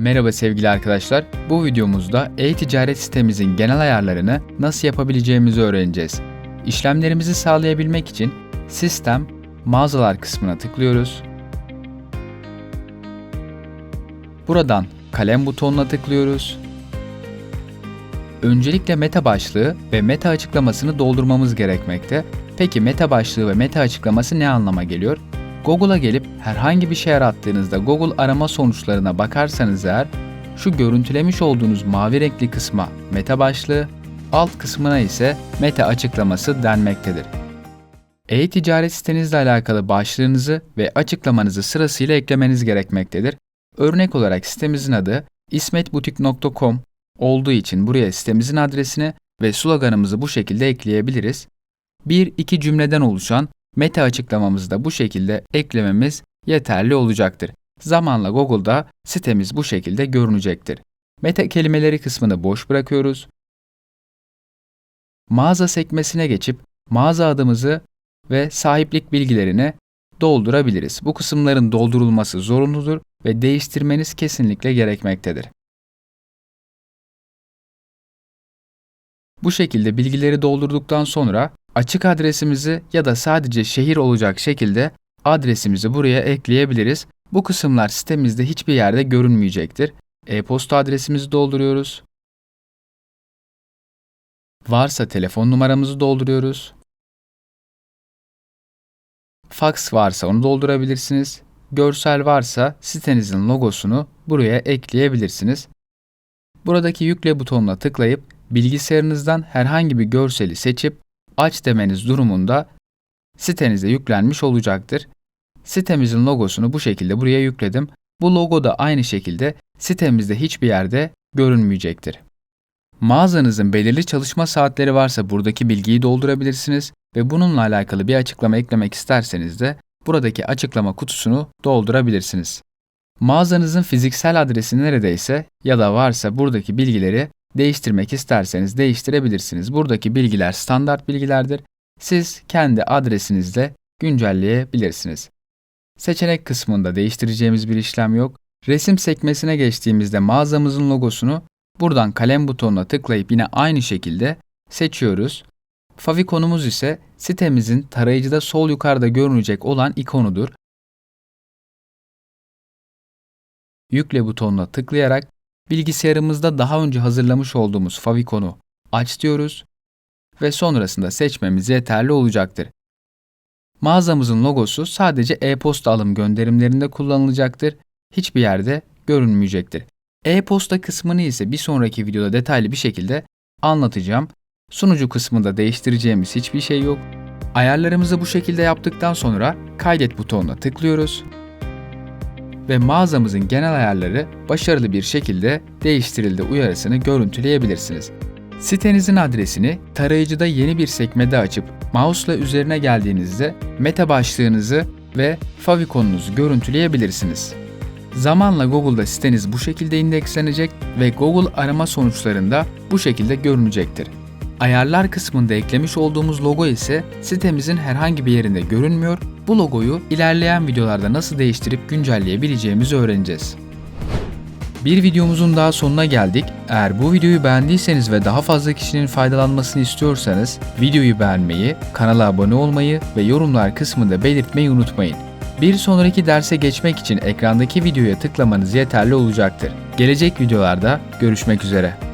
Merhaba sevgili arkadaşlar. Bu videomuzda e-ticaret sitemizin genel ayarlarını nasıl yapabileceğimizi öğreneceğiz. İşlemlerimizi sağlayabilmek için Sistem, Mağazalar kısmına tıklıyoruz. Buradan kalem butonuna tıklıyoruz. Öncelikle meta başlığı ve meta açıklamasını doldurmamız gerekmekte. Peki meta başlığı ve meta açıklaması ne anlama geliyor? Google'a gelip herhangi bir şey arattığınızda Google arama sonuçlarına bakarsanız eğer şu görüntülemiş olduğunuz mavi renkli kısma meta başlığı, alt kısmına ise meta açıklaması denmektedir. E-ticaret sitenizle alakalı başlığınızı ve açıklamanızı sırasıyla eklemeniz gerekmektedir. Örnek olarak sitemizin adı ismetbutik.com olduğu için buraya sitemizin adresini ve sloganımızı bu şekilde ekleyebiliriz. Bir iki cümleden oluşan meta açıklamamızı da bu şekilde eklememiz yeterli olacaktır. Zamanla Google'da sitemiz bu şekilde görünecektir. Meta kelimeleri kısmını boş bırakıyoruz. Mağaza sekmesine geçip mağaza adımızı ve sahiplik bilgilerini doldurabiliriz. Bu kısımların doldurulması zorunludur ve değiştirmeniz kesinlikle gerekmektedir. Bu şekilde bilgileri doldurduktan sonra açık adresimizi ya da sadece şehir olacak şekilde adresimizi buraya ekleyebiliriz. Bu kısımlar sitemizde hiçbir yerde görünmeyecektir. E-posta adresimizi dolduruyoruz. Varsa telefon numaramızı dolduruyoruz. Fax varsa onu doldurabilirsiniz. Görsel varsa sitenizin logosunu buraya ekleyebilirsiniz. Buradaki yükle butonuna tıklayıp bilgisayarınızdan herhangi bir görseli seçip aç demeniz durumunda sitenize yüklenmiş olacaktır. Sitemizin logosunu bu şekilde buraya yükledim. Bu logo da aynı şekilde sitemizde hiçbir yerde görünmeyecektir. Mağazanızın belirli çalışma saatleri varsa buradaki bilgiyi doldurabilirsiniz ve bununla alakalı bir açıklama eklemek isterseniz de buradaki açıklama kutusunu doldurabilirsiniz. Mağazanızın fiziksel adresi neredeyse ya da varsa buradaki bilgileri değiştirmek isterseniz değiştirebilirsiniz. Buradaki bilgiler standart bilgilerdir. Siz kendi adresinizle güncelleyebilirsiniz. Seçenek kısmında değiştireceğimiz bir işlem yok. Resim sekmesine geçtiğimizde mağazamızın logosunu buradan kalem butonuna tıklayıp yine aynı şekilde seçiyoruz. Favikonumuz ise sitemizin tarayıcıda sol yukarıda görünecek olan ikonudur. Yükle butonuna tıklayarak bilgisayarımızda daha önce hazırlamış olduğumuz faviconu aç diyoruz ve sonrasında seçmemiz yeterli olacaktır. Mağazamızın logosu sadece e-posta alım gönderimlerinde kullanılacaktır. Hiçbir yerde görünmeyecektir. E-posta kısmını ise bir sonraki videoda detaylı bir şekilde anlatacağım. Sunucu kısmında değiştireceğimiz hiçbir şey yok. Ayarlarımızı bu şekilde yaptıktan sonra kaydet butonuna tıklıyoruz ve mağazamızın genel ayarları başarılı bir şekilde değiştirildi uyarısını görüntüleyebilirsiniz. Sitenizin adresini tarayıcıda yeni bir sekmede açıp mouse'la üzerine geldiğinizde meta başlığınızı ve favikonunuzu görüntüleyebilirsiniz. Zamanla Google'da siteniz bu şekilde indekslenecek ve Google arama sonuçlarında bu şekilde görünecektir. Ayarlar kısmında eklemiş olduğumuz logo ise sitemizin herhangi bir yerinde görünmüyor. Bu logoyu ilerleyen videolarda nasıl değiştirip güncelleyebileceğimizi öğreneceğiz. Bir videomuzun daha sonuna geldik. Eğer bu videoyu beğendiyseniz ve daha fazla kişinin faydalanmasını istiyorsanız videoyu beğenmeyi, kanala abone olmayı ve yorumlar kısmında belirtmeyi unutmayın. Bir sonraki derse geçmek için ekrandaki videoya tıklamanız yeterli olacaktır. Gelecek videolarda görüşmek üzere.